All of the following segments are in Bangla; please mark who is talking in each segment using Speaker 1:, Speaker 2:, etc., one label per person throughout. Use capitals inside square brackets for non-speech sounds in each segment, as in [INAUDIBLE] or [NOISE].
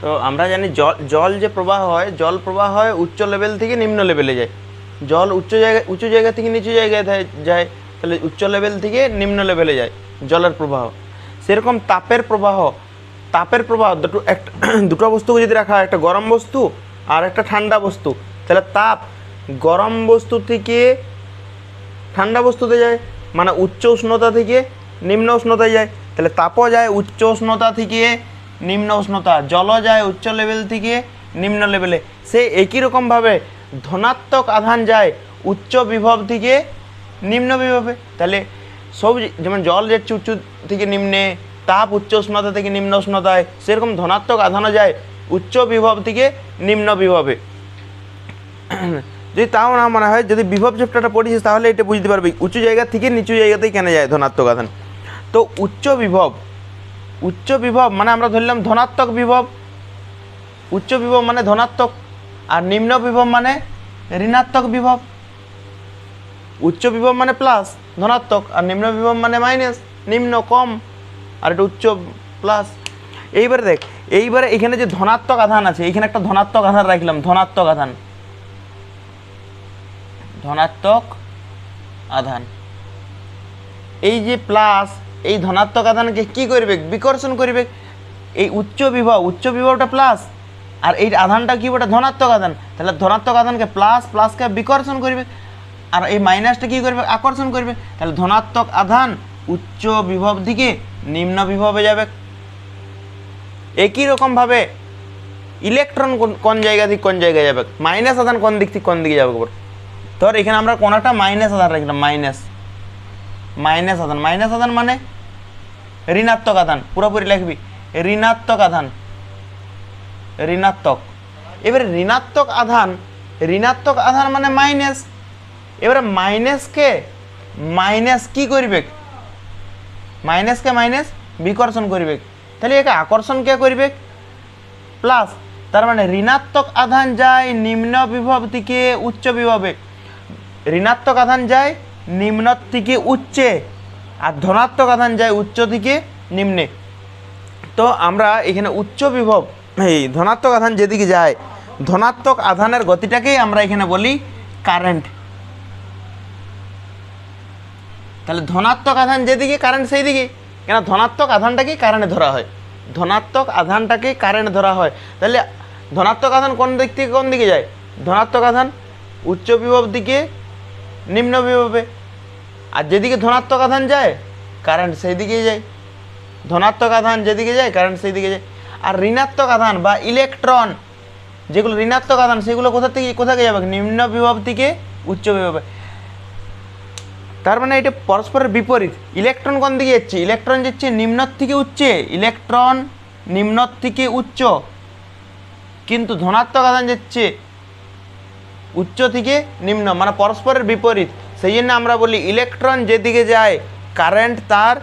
Speaker 1: তো আমরা জানি জল জল যে প্রবাহ হয়, জল প্রবাহ হয় উচ্চ লেভেল থেকে নিম্ন লেভেলে যায়। জল উচ্চ জায়গায় উঁচু জায়গা থেকে নিচু জায়গায় যায়, তাহলে উচ্চ লেভেল থেকে নিম্ন লেভেলে যায় জলের প্রবাহ। সেরকম তাপের প্রবাহ তাপের প্রবাহ দুটো একটা, [CLEARS THROAT] দুটো বস্তুকে যদি রাখা হয়, একটা গরম বস্তু আর একটা ঠান্ডা বস্তু, তাহলে তাপ গরম বস্তু থেকে ঠান্ডা বস্তুতে যায় মানে উচ্চ উষ্ণতা থেকে নিম্ন উষ্ণতায় যায়। তাহলে তাপও যায়, উচ্চ উষ্ণতা থেকে নিম্ন উষ্ণতা জলও যায় উচ্চ লেভেল থেকে নিম্ন লেভেলে সে একই রকমভাবে ধনাত্মক আধান যায় উচ্চ বিভব থেকে নিম্ন বিভবে। তাহলে সব যেমন জল যাচ্ছে উচ্চ থেকে নিম্নে, তাপ উচ্চ উষ্ণতা থেকে নিম্ন উষ্ণতায়, সেরকম ধনাত্মক আধানও যায় উচ্চ বিভব থেকে নিম্ন বিভবে। যদি তাও না মনে হয়, যদি বিভব চ্যাপ্টারটা পড়িস তাহলে এটা বুঝতে পারবি। উঁচু জায়গা থেকে নিচু জায়গাতেই কেন যায় ধনাত্মক আধান? তো উচ্চ বিভব উচ্চ বিভব মানে আমরা ধরলাম ধনাত্মক বিভব। উচ্চ বিভব মানে ধনাত্মক আর নিম্ন বিভব মানে ঋণাত্মক বিভব। উচ্চ বিভব মানে প্লাস ধনাত্মক আর নিম্ন বিভব মানে মাইনাস নিম্ন, কম আর এটা উচ্চ প্লাস এইবারে দেখ, এইবারে এখানে যে ধনাত্মক আধান আছে এখানে একটা ধনাত্মক আধান রাখলাম, ধনাত্মক আধান। ধনাত্মক আধান। এই যে প্লাস এই ধনাত্মক আধানকে কি করবে? বিকর্ষণ করবে। এই উচ্চ বিভব, উচ্চ বিভবটা প্লাস আর এই আধানটা কি ওটা ধনাত্মক আধান। তাহলে ধনাত্মক আধানকে প্লাস প্লাসকে বিকর্ষণ করবে। আর এই মাইনাসটা কি করবে? আকর্ষণ করবে। তাহলে ধনাত্মক আধান উচ্চ বিভব দিকে নিম্ন বিভবে যাবে। একই রকমভাবে ইলেকট্রন কোন- কোন জায়গা থেকে কোন জায়গায় যাবে? মাইনাস আধান কোন দিক থেকে কোন দিকে যাবে? ধর এখানে আমরা কোনটা মাইনাস আধান রাখলাম? মাইনাস মাইনাস আধান। মাইনাস আধান মানে ঋণাত্মক আধান, পুরোপুরি লিখবি, ঋণাত্মক আধান। ঋণাত্মক। এবারে ঋণাত্মক আধান ঋণাত্মক আধান মানে মাইনাস এবারে মাইনাসকে মাইনাস কি করবে? মাইনাসকে মাইনাস বিকর্ষণ করবে। তাহলে একে আকর্ষণ কে করবে? প্লাস তার মানে ঋণাত্মক আধান যায় নিম্ন বিভব থেকে উচ্চ বিভবে। ঋণাত্মক আধান যায় নিম্ন থেকে উচ্চে। আর ধনাত্মক আধান যায় উচ্চ থেকে নিম্নে। তো আমরা এখানে উচ্চ বিভব, এই ধনাত্মক আধান যেদিকে যায়, ধনাত্মক আধানের গতিটাকেই আমরা এখানে বলি কারেন্ট তাহলে ধনাত্মক আধান যেদিকে কারেন্ট সেই দিকে কেন? ধনাত্মক আধানটাকেই কারেন্ট ধরা হয়। ধনাত্মক আধানটাকেই কারেন্ট ধরা হয়। তাহলে ধনাত্মক আধান কোন দিক থেকে কোন দিকে যায়? ধনাত্মক আধান উচ্চ বিভব দিকে, নিম্ন বিভবে। আর যেদিকে ধনাত্মক আধান যায় কারেন্ট সেই দিকেই যায়। ধনাত্মক আধান যেদিকে যায় কারেন্ট সেই দিকে যায়। আর ঋণাত্মক আধান বা ইলেকট্রন যেগুলো ঋণাত্মক আধান সেগুলো কোথা থেকে, কোথাকে যাবে? নিম্ন বিভব থেকে উচ্চ বিভবে। তার মানে এটা পরস্পরের বিপরীত। ইলেকট্রন কোন দিকে যাচ্ছে? ইলেকট্রন যাচ্ছে নিম্ন থেকে উচ্চে। ইলেকট্রন নিম্ন থেকে উচ্চ। কিন্তু ধনাত্মক আধান যাচ্ছে উচ্চ থেকে নিম্ন মানে পরস্পরের বিপরীত। সেই জন্য আমরা বলি ইলেকট্রন যেদিকে যায় কারেন্ট তার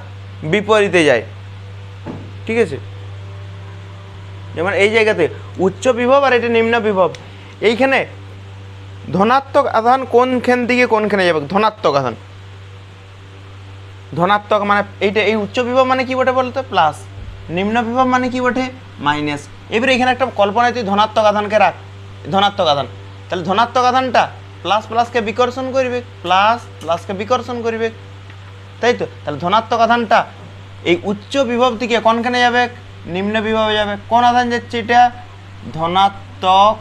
Speaker 1: বিপরীতে যায়। ঠিক আছে? যেমন এই জায়গাতে উচ্চ বিভব আর এটা নিম্ন বিভব। এইখানে ধনাত্মক আধান কোনখান থেকে কোনখানে যাবে? ধনাত্মক আধান। ধনাত্মক মানে এইটা, এই উচ্চ বিভব মানে কি বটে বলতো? প্লাস নিম্ন বিভব মানে কি বটে? মাইনাস এবারে এখানে একটা কল্পনায় তুই ধনাত্মক আধানকে রাখ। ধনাত্মক আধান। তাহলে ধনাত্মক আধানটা প্লাস প্লাসকে বিকর্ষণ করবে প্লাস প্লাসকে বিকর্ষণ করবে। তাই তো? তাহলে ধনাত্মক আধানটা এই উচ্চ বিভব থেকে কোনখানে যাবে? নিম্ন বিভবে যাবে। কোন আধান যাচ্ছে এটা? ধনাত্মক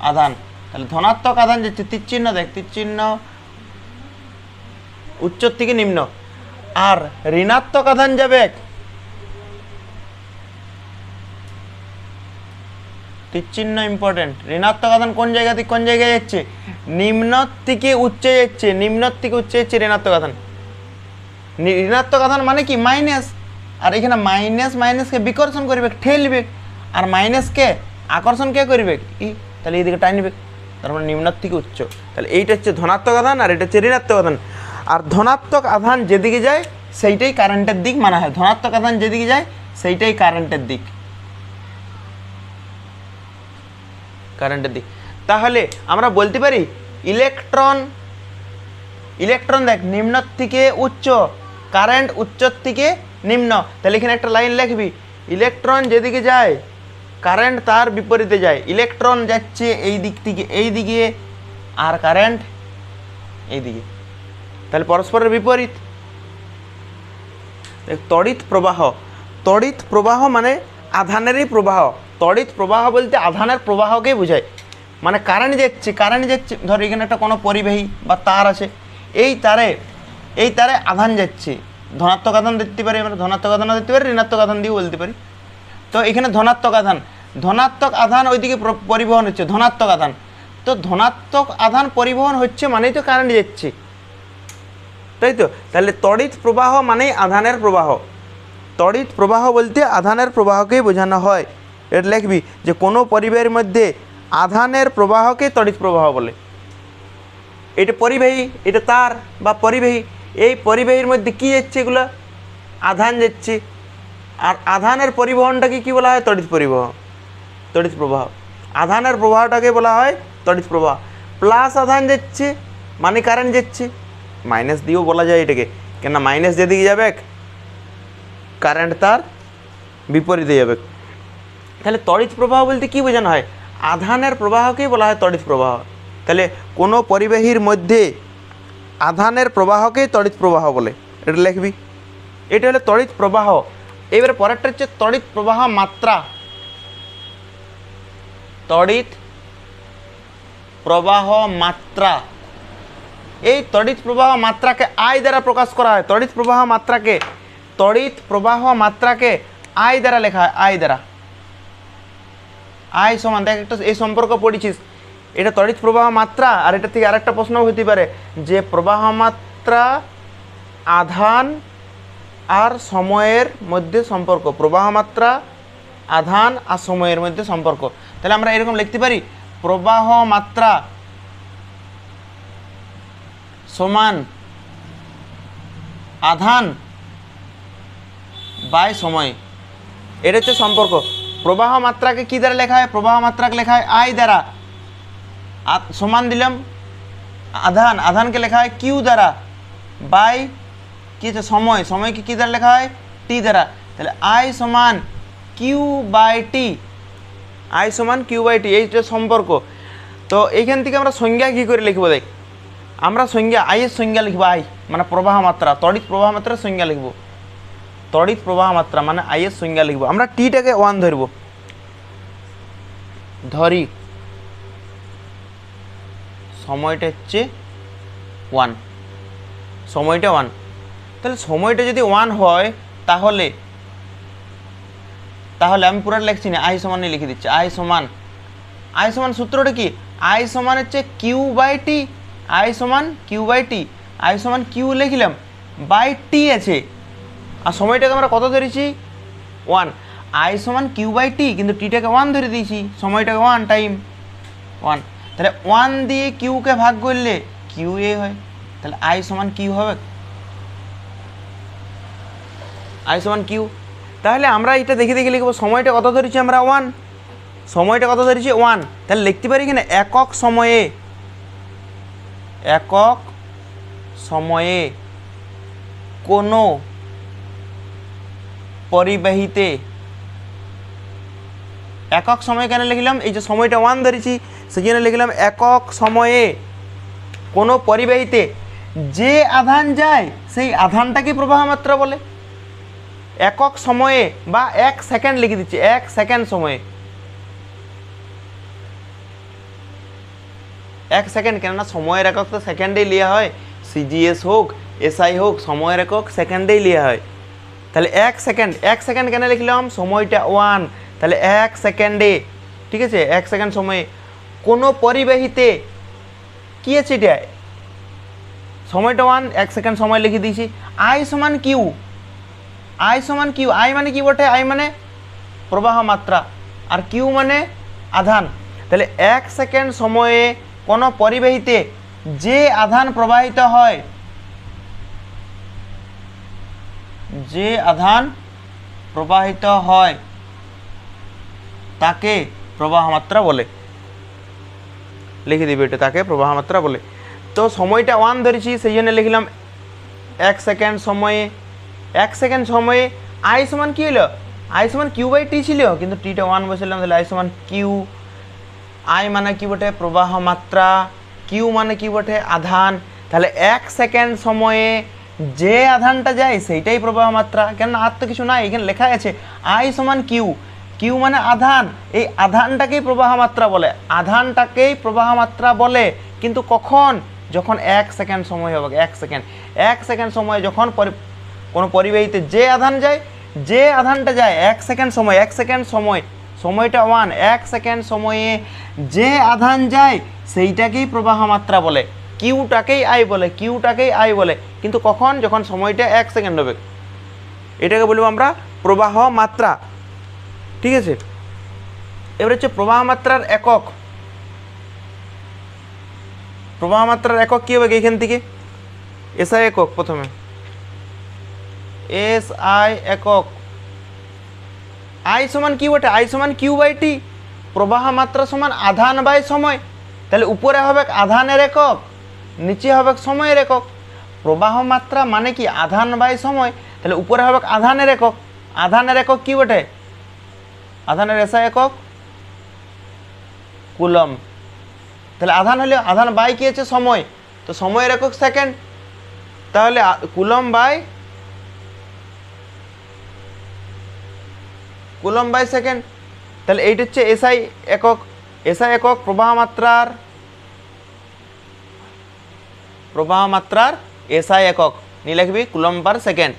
Speaker 1: আধান। তাহলে ধনাত্মক আধান যাচ্ছে তীরচিহ্ন, দেখ তীরচিহ্ন উচ্চ থেকে নিম্ন। আর ঋণাত্মক আধান যাবে তীরচিহ্ন ইম্পর্টেন্ট ঋণাত্মক আধান কোন জায়গা থেকে কোন জায়গায় যাচ্ছে? নিম্ন থেকে উচ্চে যাচ্ছে। নিম্ন থেকে উচ্চে যাচ্ছে ঋণাত্মক আধান। ঋণাত্মক আধান মানে কি? মাইনাস আর এখানে মাইনাস মাইনাসকে বিকর্ষণ করবে, ঠেলবে। আর মাইনাসকে আকর্ষণ কে করবে? ই, তাহলে এইদিকে টাইনবে তার মানে নিম্ন থেকে উচ্চ। তাহলে এইটা হচ্ছে ধনাত্মক আধান আর এটা হচ্ছে ঋণাত্মক আধান। আর ধনাত্মক আধান যেদিকে যায়, সেইটাই কারেন্টের দিক মানা হয়। ধনাত্মক আধান যেদিকে যায়, সেইটাই কারেন্টের দিক। কারেন্টের দিক তাহলে আমরা বলতে পারি ইলেকট্রন ইলেকট্রন দেখ নিম্ন থেকে উচ্চ কারেন্ট উচ্চ থেকে নিম্ন। তাহলে এখানে একটা লাইন লিখবি ইলেকট্রন যেদিকে যায় কারেন্ট তার বিপরীতে যায়। ইলেকট্রন যাচ্ছে এই দিক থেকে এই দিকে, আর কারেন্ট এই দিকে। তাহলে পরস্পরের বিপরীত। তড়িৎ প্রবাহ তড়িৎ প্রবাহ মানে আধানেরই প্রবাহ। তড়িৎ প্রবাহ বলতে আধানের প্রবাহকেই বোঝায়। মানে কারেন্ট যাচ্ছে কারেন্ট যাচ্ছে। ধর, এখানে একটা কোনো পরিবাহী বা তার আছে। এই তারে এই তারে আধান যাচ্ছে। ধনাত্মক আধান দেখতে পারি আমরা, ধনাত্মক আধানও দেখতে পারি, ঋণাত্মক আধান দিয়েও বলতে পারি। তো এখানে ধনাত্মক আধান ধনাত্মক আধান ওইদিকে প্র- পরিবহন হচ্ছে, ধনাত্মক আধান। তো ধনাত্মক আধান পরিবহন হচ্ছে মানেই তো কারেন্ট যাচ্ছে। তাই তো? তাহলে তড়িৎ প্রবাহ মানেই আধানের প্রবাহ। তড়িৎ প্রবাহ বলতে আধানের প্রবাহকেই বোঝানো হয়। এটা লিখবি যে কোনো পরিবাহের মধ্যে আধানের প্রবাহকে তড়িৎ প্রবাহ বলে। এটা পরিবাহী, এটা তার বা পরিবাহী। এই পরিবাহীর মধ্যে কী যাচ্ছে এগুলো? আধান যাচ্ছে। আর আধানের পরিবহনটাকে কি বলা হয়? তড়িৎ পরিবহন, তড়িৎ প্রবাহ। আধানের প্রবাহটাকে বলা হয় তড়িৎ প্রবাহ। প্লাস আধান যাচ্ছে মানে কারেন্ট যাচ্ছে। মাইনাস দিয়েও বলা যায় এটাকে। কেন মাইনাস যেদিকে যাবে, কারেন্ট তার বিপরীতে যাবে। তাহলে তড়িৎ প্রবাহ বলতে কি বোঝানো হয়? আধানের প্রবাহকেই বলা হয় তড়িৎ প্রবাহ। তাহলে কোনো পরিবাহীর মধ্যে আধানের প্রবাহকেই তড়িৎ প্রবাহ বলে। এটা লিখবি। এটা হলো তড়িৎ প্রবাহ। এবারে পরেরটা হচ্ছে তড়িৎ প্রবাহ মাত্রা। তড়িৎ প্রবাহ মাত্রা। এই তড়িৎ প্রবাহ মাত্রাকে আয় দ্বারা প্রকাশ করা হয়। তড়িৎ প্রবাহ মাত্রাকে। তড়িৎ প্রবাহ মাত্রাকে আয় দ্বারা লেখা হয়। আয় দ্বারা। আই সমান, দেখ একটা এই সম্পর্ক পড়েছিস, এটা তড়িৎ প্রবাহ মাত্রা, আর এটা থেকে আরেকটা প্রশ্ন হতে পারে যে প্রবাহ মাত্রা আধান আর সময়ের মধ্যে সম্পর্ক। প্রবাহ মাত্রা আধান আর সময়ের মধ্যে সম্পর্ক। তাহলে আমরা এরকম লিখতে পারি, প্রবাহ মাত্রা সমান আধান বাই সময়। এটা হচ্ছে সম্পর্ক। প্রবাহ মাত্রাকে কী দ্বারা লেখা হয়? প্রবাহ মাত্রাকে লেখা হয় আই দ্বারা। সমান দিলাম। আধান, আধানকে লেখা হয় কিউ দ্বারা। বাই কি হচ্ছে? সময়। সময়কে কী দ্বারা লেখা হয়? টি দ্বারা। তাহলে আই সমান কিউ বাই টি আই সমান কিউ বাই টি এইটা সম্পর্ক। তো এইখান থেকে আমরা সংজ্ঞা কী করে লিখব দেখ? আমরা সংজ্ঞা আইয়ের সংজ্ঞা লিখব আই মানে প্রবাহ মাত্রা তড়িৎ প্রবাহ মাত্রার সংজ্ঞা লিখব। তড়িৎ প্রবাহ মাত্রা মানে আইয়ের সংজ্ঞা লিখব। আমরা টিটাকে ওয়ান ধরব। ধরি। সময়টা হচ্ছে ওয়ান। সময়টা ওয়ান। তাহলে সময়টা যদি ওয়ান হয়, তাহলে তাহলে আমি পুরো লিখছি না। আই সমান লিখে দিচ্ছি। আই সমান আই সমান সূত্রটা কি? আই সমান হচ্ছে কিউ বাই টি। আই সমান কিউ বাই টি। আই সমান কিউ লিখলাম। বাই টি আছে। আর সময়টাকে আমরা কত ধরেছি? ওয়ান আই সমান কিউ বাই টি কিন্তু টিটাকে ওয়ান ধরে দিয়েছি। সময়টাকে ওয়ান টাইম ওয়ান তাহলে ওয়ান দিয়ে কিউকে ভাগ করলে কিউ এ হয়। তাহলে আই সমান কিউ হবে। আই সমান কিউ তাহলে আমরা এটা দেখে দেখে লিখব, সময়টা কত ধরেছি আমরা? ওয়ান সময়টা কত ধরেছি? ওয়ান তাহলে লিখতে পারি কিনা একক সময়ে। একক সময়ে কোনো পরিবাহীতে। একক সময় কেন লিখলাম? এই যে সময়টা ওয়ান ধরেছি জন্য লিখলাম একক সময়ে কোনো পরিবাহিতে যে আধান যায়, সেই আধানটাকে প্রবাহ মাত্রা বলে। একক সময়ে বা এক সেকেন্ড লিখে দিচ্ছি, এক সেকেন্ড সময়ে। এক সেকেন্ড, কেননা সময়ের একক তো সেকেন্ডেই লিয়া হয়। সিজিএস হোক এসআই হোক, সময়ের একক সেকেন্ডেই লিয়া হয়। তাহলে এক সেকেন্ড এক সেকেন্ড কেন লিখলাম? সময়টা ওয়ান তাহলে এক সেকেন্ডে ঠিক আছে? এক সেকেন্ড সময়ে। কোনো পরিবাহীতে কি আছে এটা? সময়টা ওয়ান এক সেকেন্ড সময় লিখে দিয়েছি। আই সমান কিউ আই সমান কিউ আই মানে কি বটে? আই মানে প্রবাহ মাত্রা। আর কিউ মানে আধান। তাহলে এক সেকেন্ড সময়ে কোনো পরিবাহীতে যে আধান প্রবাহিত হয় যে আধান প্রবাহিত হয়, তাকে প্রবাহ মাত্রা বলে। লিখে দিবে এটা, তাকে প্রবাহ মাত্রা বলে। তো সময়টা ওয়ান ধরেছি, সেই জন্য লিখলাম এক সেকেন্ড সময়ে, এক সেকেন্ড সময়ে আই সমান কী হলো? আই কিউ বাই টি ছিল, কিন্তু টিটা ওয়ান বসেছিলাম তাহলে আই কিউ আই মানে কি বটে? প্রবাহ মাত্রা কিউ মানে কি বটে? আধান। তাহলে এক সেকেন্ড সময়ে যে আধানটা যায় সেইটাই প্রবাহ মাত্রা। কেন আর তো কিছু নাই, এখানে লেখা আছে আই সমান কিউ। কিউ মানে আধান। এই আধানটাকেই প্রবাহ মাত্রা বলে। আধানটাকেই প্রবাহ মাত্রা বলে। কিন্তু কখন? যখন এক সেকেন্ড সময় হবে, এক সেকেন্ড। এক সেকেন্ড সময় যখন কোনো পরিবাহীতে যে আধান যায়, যে আধানটা যায়, এক সেকেন্ড সময়, এক সেকেন্ড সময়, সময়টা ওয়ান এক সেকেন্ড সময়ে যে আধান যায়, সেইটাকেই প্রবাহ মাত্রা বলে। কিউটাকেই আই বলে, কিউটাকেই আই বলে। কিন্তু কখন? যখন সময়টা এক সেকেন্ড হবে। এটাকে বলব আমরা প্রবাহ মাত্রা। ঠিক আছে? এবার হচ্ছে প্রবাহ মাত্রার একক। প্রবাহ মাত্রার একক কী হবে এখান থেকে? এসআই একক প্রথমে। এস আই একক। আই সমান কিউ বটে। আই সমান কিউ বাই টি প্রবাহ মাত্রা সমান আধান বাই সময়। তাহলে উপরে হবে আধানের একক। নিচে হবে সময়ের একক প্রবাহ মাত্রা মানে কি? আধান বাই সময়। তাহলে উপরে হবে আধানের একক। আধানের একক কি বটে? আধানের এসা একক? কুলম। তাহলে আধান হলে আধান বাই কি আছে? সময়। তো সময়ের একক সেকেন্ড। তাহলে coulomb by coulomb by second. তাহলে এইটা হচ্ছে এসআই একক। এসআই একক প্রবাহ মাত্রার প্রবাহ মাত্রার এসআই একক। নিয়ে লিখবি কুলম পার সেকেন্ড।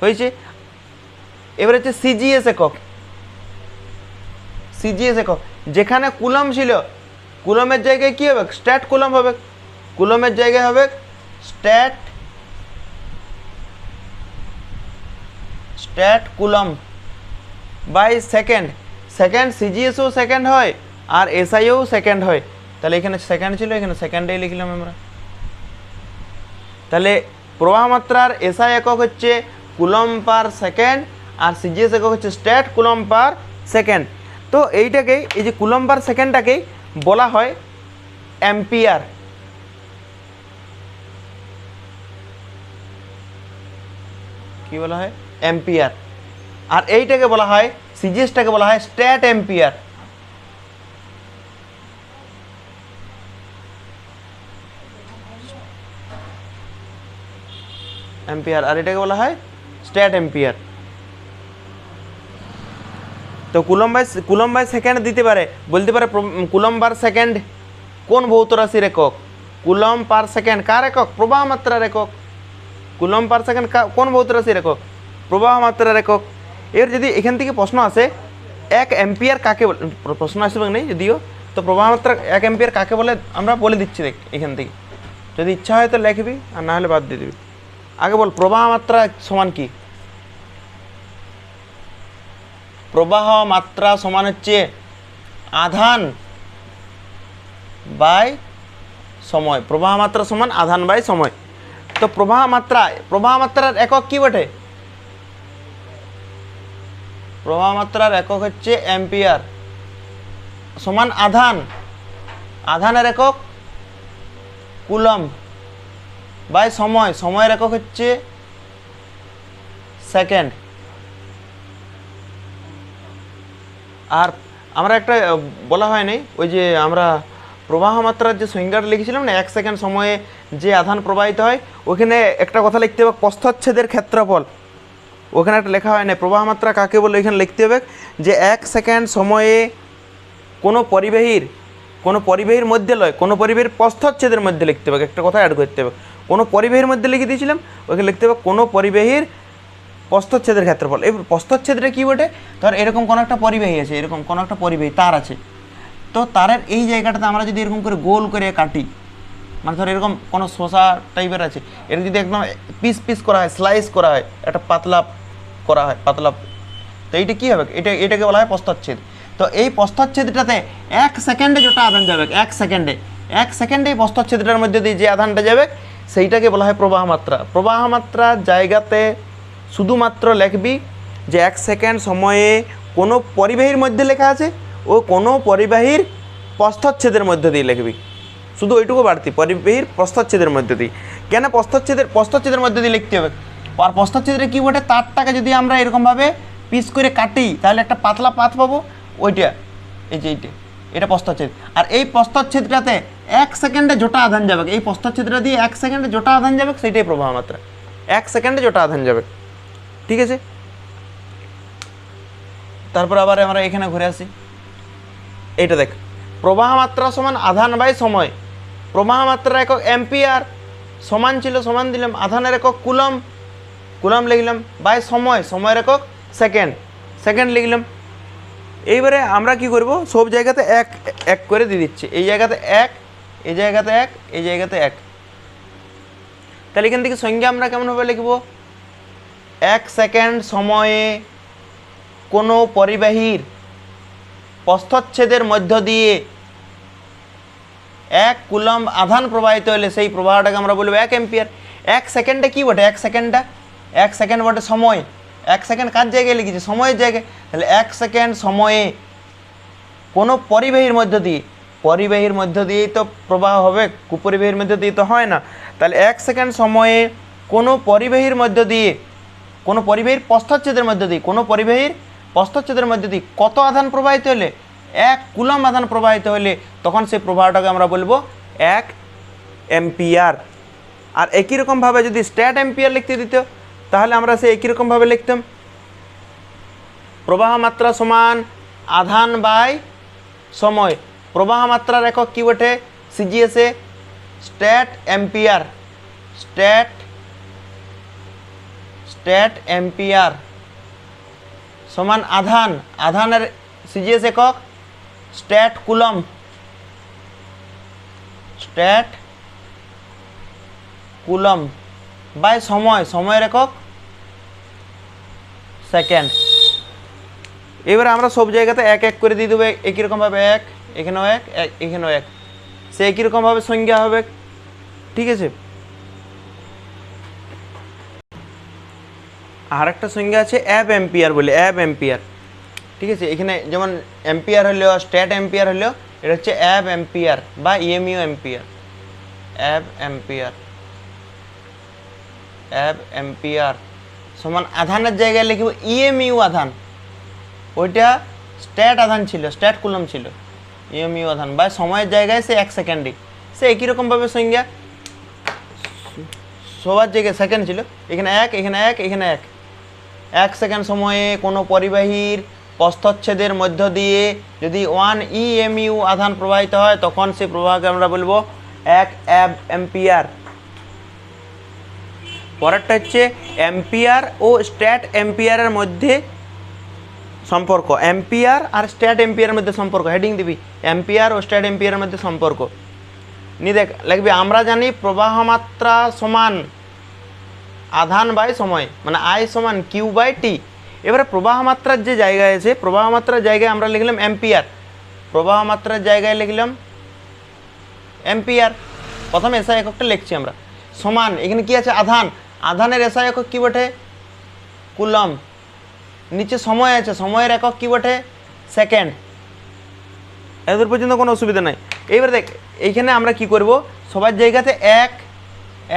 Speaker 1: হয়েছে? এবার হচ্ছে সিজিএস একক। সিজিএস একক। যেখানে কুলম ছিল কুলমের জায়গায় কি হবে? স্ট্যাট কুলম হবে। কুলমের জায়গায় হবে stat stat coulomb by second. Second সিজিএসও second হয়, আর এসআইও সেকেন্ড হয়। তাহলে এখানে সেকেন্ড ছিল, এখানে সেকেন্ডেই লিখলাম আমরা। তাহলে প্রবাহ মাত্রার এসআই একক হচ্ছে কুলম পার সেকেন্ড আর সিজিএস একক হচ্ছে স্ট্যাট কুলম পার সেকেন্ড। তো এইটাকেই এই যে কুলম পার সেকেন্ডটাকেই বলা হয় অ্যাম্পিয়ার। কি বলা হয়? অ্যাম্পিয়ার। আর এইটাকে বলা হয় সিজিএসটাকে বলা হয় স্ট্যাট অ্যাম্পিয়ার। অ্যাম্পিয়ার আর এটাকে বলা হয় স্ট্যাট অ্যাম্পিয়ার তো coulomb by coulomb by second দিতে পারে। বলতে পারে কুলম পার সেকেন্ড কোন ভৌত রাশির একক? কুলম পার সেকেন্ড কার একক? প্রবাহ মাত্রার একক। কুলম পার সেকেন্ড কোন ভৌত রাশির একক? প্রবাহ মাত্রার একক। এর যদি এখান থেকে প্রশ্ন আসে, এক অ্যাম্পিয়ার কাকে বলে প্র- প্রশ্ন আসবে নেই যদিও। তো প্রবাহ মাত্রা এক অ্যাম্পিয়ার কাকে বলে আমরা বলে দিচ্ছি দেখ এখান থেকে। যদি ইচ্ছা হয় তো লিখবি, আর না হলে বাদ দিয়ে দিবি। আগে বল প্রবাহ মাত্রা সমান কি? প্রবাহ মাত্রা সমান হচ্ছে আধান বাই সময়। প্রবাহ মাত্রা সমান আধান বাই সময়। তো প্রবাহ মাত্রা প্রবাহ মাত্রার একক কি বটে? প্রবাহ মাত্রার একক হচ্ছে অ্যাম্পিয়ার সমান আধান। আধানের একক কুলম বাই সময়। সময়ের একক হচ্ছে সেকেন্ড আর আমরা একটা বলা হয়নি ওই যে আমরা প্রবাহ মাত্রার যে সংজ্ঞাটা লিখেছিলাম না, এক সেকেন্ড সময়ে যে আধান প্রবাহিত হয়, ওখানে একটা কথা লিখতে হবে প্রস্থচ্ছেদের ক্ষেত্রফল। ওখানে একটা লেখা হয় না প্রবাহ মাত্রা কাকে বলে এখানে লিখতে হবে, যে এক সেকেন্ড সময়ে কোনো পরিবাহীর কোনো পরিবাহীর মধ্যে লয়, কোনো পরিবাহীর প্রস্থচ্ছেদের মধ্যে লিখতে হবে, একটা কথা অ্যাড করতে হবে। কোনো পরিবাহীর মধ্যে লিখে দিয়েছিলাম ওখানে লিখতে হবে কোনো পরিবাহীর প্রস্থচ্ছেদের ক্ষেত্রফল। এই প্রস্থচ্ছেদটা কী বটে? ধর এরকম কোনো একটা পরিবাহী আছে, এরকম কোনো একটা পরিবাহী, তার আছে। তো তারের এই জায়গাটাতে আমরা যদি এরকম করে গোল করে কাটি মানে ধর এরকম কোনো শসা টাইপের আছে, এর যদি একদম পিস পিস করা হয়, স্লাইস করা হয়, একটা পাতলা করা হয়, পাতলা, তো এইটা কী হবে? এটা, এটাকে বলা হয় প্রস্তচ্ছেদ তো এই প্রস্তচ্ছেদটাতে এক সেকেন্ডে যেটা আধান যাবে, এক সেকেন্ডে এক সেকেন্ডে এই প্রস্থচ্ছেদটার মধ্যে দিয়ে যে আধানটা যাবে সেইটাকে বলা হয় প্রবাহ মাত্রা। প্রবাহ মাত্রা জায়গাতে শুধুমাত্র লিখবি যে এক সেকেন্ড সময়ে কোনো পরিবাহীর মধ্যে লেখা আছে ও কোনো পরিবাহীর প্রস্থচ্ছেদের মধ্যে দিয়ে লিখবি। শুধু ওইটুকু বাড়তি, পরিবাহীর প্রস্থচ্ছেদের মধ্যে দিয়ে। কেন প্রস্থচ্ছেদের প্রস্থচ্ছেদের মধ্যে দিয়ে লিখতে হবে? আর প্রস্থচ্ছেদের কী বটে? তারটাকে যদি আমরা এরকমভাবে পিস করে কাটি, তাহলে একটা পাতলা পাত পাবো, ওইটা, এই যে এইটা, এটা প্রস্তচ্ছেদ আর এই প্রস্তচ্ছেদটাতে এক সেকেন্ডে জোটা আধান যাবে। এই প্রস্তচ্ছেদটা দিয়ে এক সেকেন্ডে জোটা আধান যাবে, সেটাই প্রবাহ মাত্রা। এক সেকেন্ডে জোটা আধান যাবে। ঠিক আছে? তারপর আবার আমরা এখানে ঘুরে আসি। এইটা দেখ। প্রবাহ মাত্রা সমান আধান বাই সময়। প্রবাহ মাত্রা একক অ্যাম্পিয়ার। সমান ছিল, সমান দিলাম। আধানের একক কুলম কুলম লিখলাম বাই সময়। সময়ের একক সেকেন্ড। সেকেন্ড লিখলাম। এইবারে আমরা কি করব? সব জায়গাতে এক এক করে দিয়ে দিচ্ছি। এই জায়গাতে এক এই জায়গাতে এক, এই জায়গাতে এক। তাহলে এখান থেকে সংজ্ঞা আমরা কেমনভাবে লিখব? এক সেকেন্ড সময়ে কোনো পরিবাহীর প্রস্থচ্ছেদের মধ্য দিয়ে এক কুলম আধান প্রবাহিত হলে সেই প্রবাহটাকে আমরা বলব এক এম্পিয়ার এক সেকেন্ডে কি বটে? এক সেকেন্ডটা? এক সেকেন্ড বটে সময়। এক সেকেন্ড কার জায়গায় লিখেছি? সময়ের জায়গায়। তাহলে এক সেকেন্ড সময়ে কোনো পরিবাহীর মধ্য দিয়ে পরিবাহীর মধ্য দিয়েই তো প্রবাহ হবে, কুপরিবাহীর মধ্য দিয়ে তো হয় না। তাহলে এক সেকেন্ড সময়ে কোনো পরিবাহীর মধ্য দিয়ে, কোনো পরিবাহীর প্রস্থচ্ছেদের মধ্য দিয়ে, কোনো পরিবাহীর প্রস্থচ্ছেদের মধ্য দিয়ে কত আধান প্রবাহিত হলে, এক কুলম আধান প্রবাহিত হলে তখন সেই প্রবাহটাকে আমরা বলব এক এম্পিয়ার আর একই রকমভাবে যদি স্ট্যাট এম্পিয়ার লিখতে দিত, তাহলে আমরা সে একই রকমভাবে লিখতাম। প্রবাহ মাত্রা সমান আধান বাই সময়। প্রবাহ মাত্রার একক কী বটে? সিজিএসে stat ampere stat stat ampere সমান আধান, আধানের সিজিএস একক stat coulomb stat coulomb by সময়, সময়ের একক সেকেন্ড এবারে আমরা সব জায়গাতে এক এক করে দিয়ে দেবো একই রকমভাবে এক? এখানেও এক এখানেও এক। সে একই রকমভাবে সংজ্ঞা হবে, ঠিক আছে? আর একটা সংজ্ঞা আছে অ্যাপ এম্পিয়ার বলে, অ্যাব এম্পিয়ার। ঠিক আছে, এখানে যেমন এম্পিয়ার হলেও, স্ট্যাট এম্পিয়ার হলেও, এটা হচ্ছে অ্যাব এম্পিয়ার বা EMU ampere. Abampere. Abampere. সমান আধানের জায়গায় লিখব ইএমইউ আধান। ওইটা স্ট্যাট আধান ছিল, স্ট্যাট কুলম ছিল। ইএমইউ আধান বা সময়ের জায়গায় সে এক সেকেন্ডই সে একই রকমভাবে সংজ্ঞা, সবার জায়গায় সেকেন্ড ছিল, এখানে এক এখানে এক এখানে এক। এক সেকেন্ড সময়ে কোনো পরিবাহীর প্রস্থচ্ছেদের মধ্য দিয়ে যদি ওয়ান ই ইএমইউ আধান প্রবাহিত হয়, তখন সে প্রবাহকে আমরা বলব এক অ্যাব এম্পিয়ার পরেরটা হচ্ছে অ্যাম্পিয়ার ও স্ট্যাট এম্পিয়ারের মধ্যে সম্পর্ক অ্যাম্পিয়ার আর স্ট্যাট এম্পিয়ারের মধ্যে সম্পর্ক। হেডিং দিবি অ্যাম্পিয়ার ও স্ট্যাট এম্পিয়ারের মধ্যে সম্পর্ক। নি দেখ, লিখবি, আমরা জানি প্রবাহ মাত্রা সমান আধান বাই সময় মানে আই সমান কিউ বাই টি এবারে প্রবাহ মাত্রার যে জায়গায় আছে, প্রবাহ মাত্রার জায়গায় আমরা লিখলাম অ্যাম্পিয়ার প্রবাহ মাত্রার জায়গায় লিখলাম অ্যাম্পিয়ার প্রথমে এসআই এককটা লিখছি আমরা। সমান, এখানে কি আছে? আধান। আধানের এসআই একক কি বটে? কুলম নিচে সময় আছে সময়ের একক কি বটে? সেকেন্ড এদের পর্যন্ত কোনো অসুবিধা নাই। এইবার দেখ, এইখানে আমরা কি করব? সবার জায়গাতে এক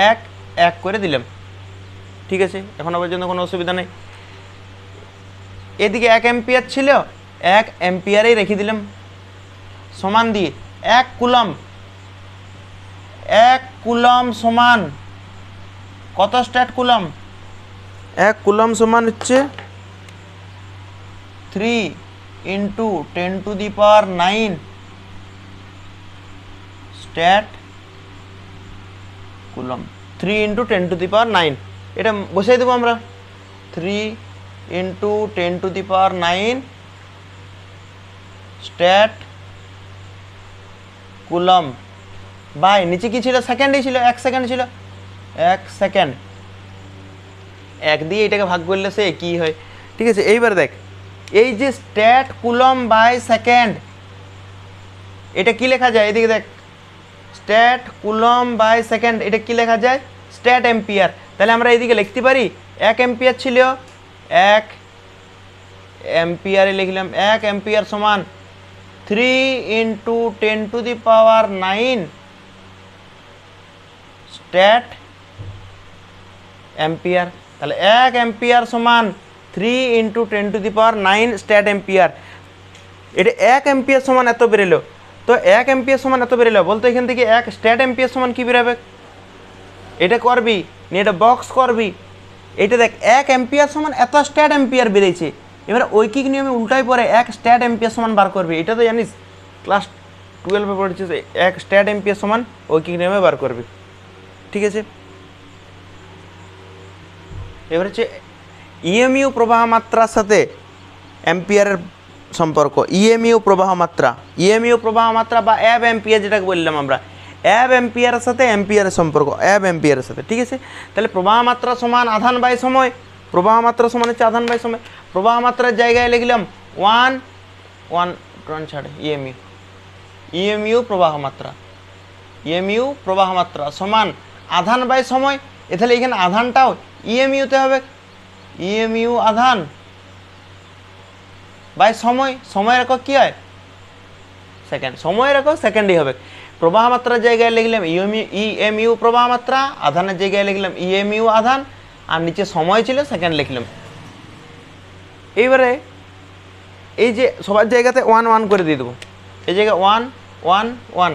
Speaker 1: এক এক করে দিলাম। ঠিক আছে? এখনও পর্যন্ত কোনো অসুবিধা নেই। এদিকে এক এম্পিয়ার ছিল, এক এম্পিয়ারেই রেখে দিলাম। সমান দিয়ে, এক কুলম এক কুলম সমান, কত স্ট্যাট কুলম এক কুলম সমান হচ্ছে three into ten to the power nine stat coulomb three into ten to the power nine এটা বসাই দেবো আমরা। Three into ten to the power nine stat coulomb by নিচে কি ছিল? সেকেন্ডই ছিল, এক সেকেন্ড ছিল। এক সেকেন্ড এক দিয়ে এটাকে ভাগ করলে সে কি হয়? ঠিক আছে, এইবার দেখ। এই যে স্ট্যাট কুলম বাই সেকেন্ড এটা কি লেখা যায়? এদিকে দেখ। স্ট্যাট কুলম বাই সেকেন্ড এটা কি লেখা যায়? স্ট্যাট এম্পিয়ার তাহলে আমরা এইদিকে লিখতে পারি, এক এম্পিয়ার ছিল, এক এম্পিয়ারে লিখলাম, এক এম্পিয়ার সমান three into ten to the power nine stat ampere তাহলে এক এম্পিয়ার সমান three into ten to the power nine stat ampere এটা এক এম্পিয়ার সমান এত বেরোলো। তো এক এম্পিয়ার সমান এত বেরোলো, বলতো এখান থেকে এক স্ট্যাট এম্পিয়ার সমান কী বেরোবে? এটা করবি, নিয়ে এটা বক্স করবি। এটা দেখ, এক এম্পিয়ার সমান এত স্ট্যাট এম্পিয়ার বেরিয়েছে এবার ঐকিক নিয়মে উল্টাই পরে এক স্ট্যাট এম্পিয়ার সমান বার করবি। এটা তো জানিস ক্লাস টুয়েলভে পড়েছিস, এক স্ট্যাট এম্পিয়ার সমান ঐকিক নিয়মে বার করবি। ঠিক আছে? এবার হচ্ছে ইএমইউ প্রবাহ মাত্রার সাথে অ্যাম্পিয়ারের সম্পর্ক। ইএমইউ প্রবাহ মাত্রা ইএমইউ প্রবাহ মাত্রা বা অ্যাব অ্যাম্পিয়ার যেটাকে বললাম আমরা। অ্যাব অ্যাম্পিয়ারের সাথে অ্যাম্পিয়ারের সম্পর্ক। অ্যাব অ্যাম্পিয়ারের সাথে, ঠিক আছে? তাহলে প্রবাহ মাত্রা সমান আধান বাই সময়। প্রবাহ মাত্রা সমান হচ্ছে আধান বাই সময়। প্রবাহ মাত্রার জায়গায় লিখলাম ওয়ান ওয়ান ওয়ান ছাড়ে ইএমইউ ইএমইউ প্রবাহ মাত্রা ইএমইউ প্রবাহ মাত্রা সমান আধান বাই সময়। এ তাহলে এখানে আধানটাও ইএমইউতে হবে। ইএমইউ আধান। বাই সময়, সময়ের একক কী হয়? সেকেন্ড সময়ের একক সেকেন্ডই হবে। প্রবাহ মাত্রার জায়গায় লিখলাম ইএমইউ ইএমইউ প্রবাহ মাত্রা, আধানের জায়গায় লিখলাম ইএমইউ আধান, আর নিচে সময় ছিল সেকেন্ড লিখলাম। এইবারে এই যে সবার জায়গাতে ওয়ান ওয়ান করে দিয়ে দেবো। এই জায়গায় ওয়ান ওয়ান ওয়ান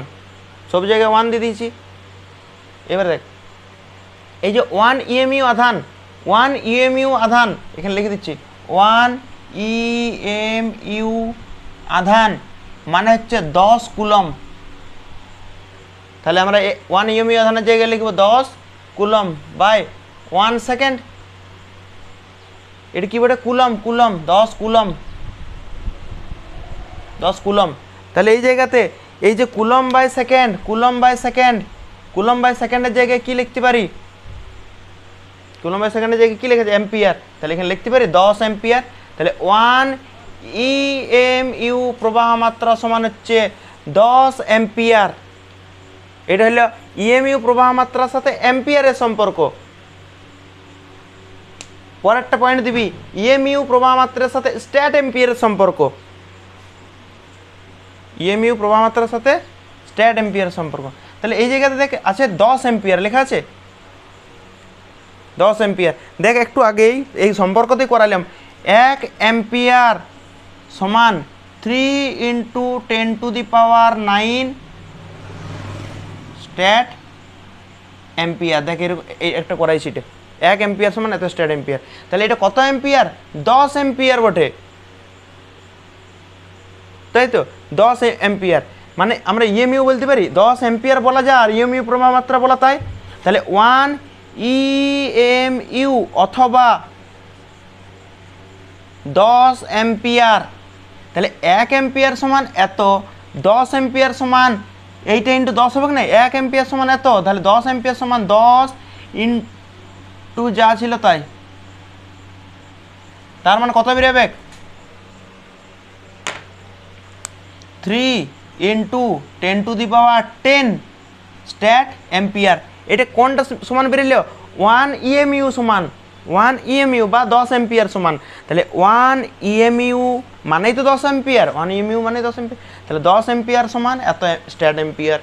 Speaker 1: সব জায়গায় ওয়ান দিয়ে দিয়েছি। এবার দেখ, এই যে ওয়ান ইএমইউ আধান ওয়ান ইএমইউ আধান, এখানে লিখে দিচ্ছি। ওয়ান ইএমইউ আধান মানে হচ্ছে দশ কুলম। তাহলে আমরা ওয়ান ইএমইউ আধানের জায়গায় লিখব দশ কুলম বাই ওয়ান সেকেন্ড। এটা কি বলে কুলম কুলম, দশ কুলম। দশ কুলম। তাহলে এই জায়গাতে এই যে coulomb by second, coulomb by second, coulomb by সেকেন্ডের জায়গায় কি লিখতে পারি? কুলম বাই সেকেন্ডের জায়গায় কি লিখেছে? এম্পিয়ার তাহলে এখানে লিখতে পারি দশ এম্পিয়ার তাহলে ওয়ান ই এম ইউ প্রবাহ মাত্রা সমান হচ্ছে দশ এম্পিয়ার এটা হলো ইএমইউ প্রবাহ মাত্রার সাথে এম্পিয়ারের সম্পর্ক। পরেরটা পয়েন্ট দিবি। ইএমইউ প্রবাহ মাত্রার সাথে স্ট্যাট এম্পিয়ারের সম্পর্ক। ইএমইউ প্রবাহ মাত্রার সাথে স্ট্যাট এম্পিয়ার সম্পর্ক। তাহলে এই জায়গাতে দেখ, আছে দশ এম্পিয়ার লেখা আছে? দশ এম্পিয়ার। দেখ, একটু আগেই এই সম্পর্কতেই করালাম। এক এম্পিয়ার সমান three into ten to the power nine stat ampere. দেখ, এরকম একটা করাই সিটে এক এম্পিয়ার সমান এত স্ট্যাট এম্পিয়ার। তাহলে এটা কত এম্পিয়ার? দশ এম্পিয়ার বটে। তাই তো? দশ এম্পিয়ার। মানে আমরা ইএমইউ বলতে পারি। দশ এম্পিয়ার বলা যায় আর ইএমইউ প্রবাহ মাত্রা বলা তাই। তাহলে ওয়ান ইএমইউ অথবা দশ এম্পিয়ার। তাহলে এক এম্পিয়ার সমান এত, দশ এম্পিয়ার সমান এইটা ইন্টু দশ হবে না এক এম্পিয়ার সমান এত, তাহলে দশ এম্পিয়ার সমান দশ ইন্টু যা ছিল তাই। তার মানে কত বেরোবে three into ten to the power ten statampere. এটা কোনটা সমান বেরিয়েল ওয়ান ইএমইউ সমান। ওয়ান ইএমইউ বা দশ এম্পিয়ার সমান। তাহলে ওয়ান ইএমইউ মানেই তো দশ এম্পিয়ার ওয়ান ইএমইউ মানে দশ এম্পিয়ার তাহলে দশ এম্পিয়ার সমান, এত স্ট্যাট এম্পিয়ার